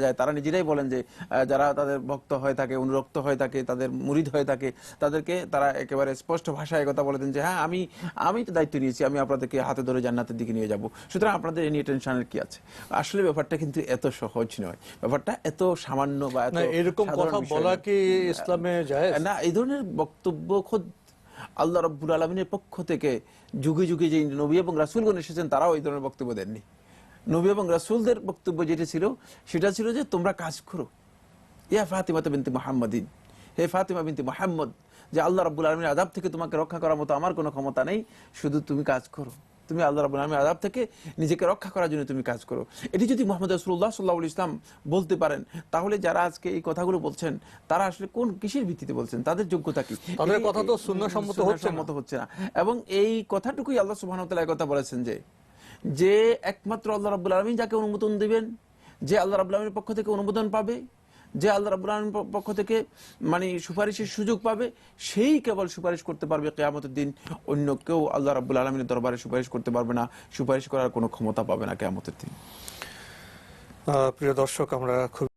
যায় তারা নিজেরাই বলেন যে যারা তাদের ভক্ত হয়ে থাকে অনুরক্ত হয়ে থাকে তাদের মুরিদ হয়ে থাকে তাদেরকে তারা একেবারে স্পষ্ট ভাষায় কথা বলে দেন যে হ্যাঁ আমি আমি তো দায়িত্ব নিয়েছি আমি আপনাদেরকে হাতে ধরে জান্নাতের দিকে নিয়ে যাব। সুতরাং আপনাদের এ নিয়ে টেনশনের কি আছে? আসলে ব্যাপারটা কিন্তু এত সহজ নয়। ব্যাপারটা এত সামান্য বা এত না এরকম কথা বলা কি ইসলামে যায় না এই ধরনের বক্তব্য খোদ আল্লাহ রব্বুল আলমিনের পক্ষ থেকে যুগে যুগে যে নবী এবং রাসুলগণ এসেছেন তারাও এই ধরনের বক্তব্য দেননি। নবী এবং রাসুলদের বক্তব্য যেটা ছিল সেটা ছিল যে তোমরা কাজ করো। ইয়া ফাতিমা বিনতি মোহাম্মদিন। হে ফাতিমা বিনতি মোহাম্মদ যে আল্লাহ রাব্বুল আলমীর আদাব থেকে তোমাকে রক্ষা করার মতো আমার কোনো ক্ষমতা নেই শুধু তুমি কাজ করো। তুমি আল্লাহ রাবুল আলমীর আদাব থেকে নিজেকে রক্ষা করার জন্য তুমি কাজ করো। এটি যদি মোহাম্মদ রসুল্লাহ সাল্লাহ ইসলাম বলতে পারেন তাহলে যারা আজকে এই কথাগুলো বলছেন তারা আসলে কোন কিসের ভিত্তিতে বলছেন? তাদের যোগ্যতা কি? তাদের কথা তো সুন্নাহসম্মত সুন্নাহসম্মত হচ্ছে না। এবং এই কথাটুকুই আল্লাহ সুবহান কথা বলেছেন যে যে একমাত্র আল্লাহ রাবুল আলমী যাকে অনুমোদন দেবেন, যে আল্লাহ রাবুল আলমীর পক্ষ থেকে অনুমোদন পাবে, যে আল্লাহ রাবুল আলমীর পক্ষ থেকে মানে সুপারিশের সুযোগ পাবে, সেই কেবল সুপারিশ করতে পারবে কেয়ামতের দিন। অন্য কেউ আল্লাহ রাবুল আলমীর দরবারে সুপারিশ করতে পারবে না। সুপারিশ করার কোনো ক্ষমতা পাবে না কেয়ামতের দিন। প্রিয় দর্শক, আমরা খুব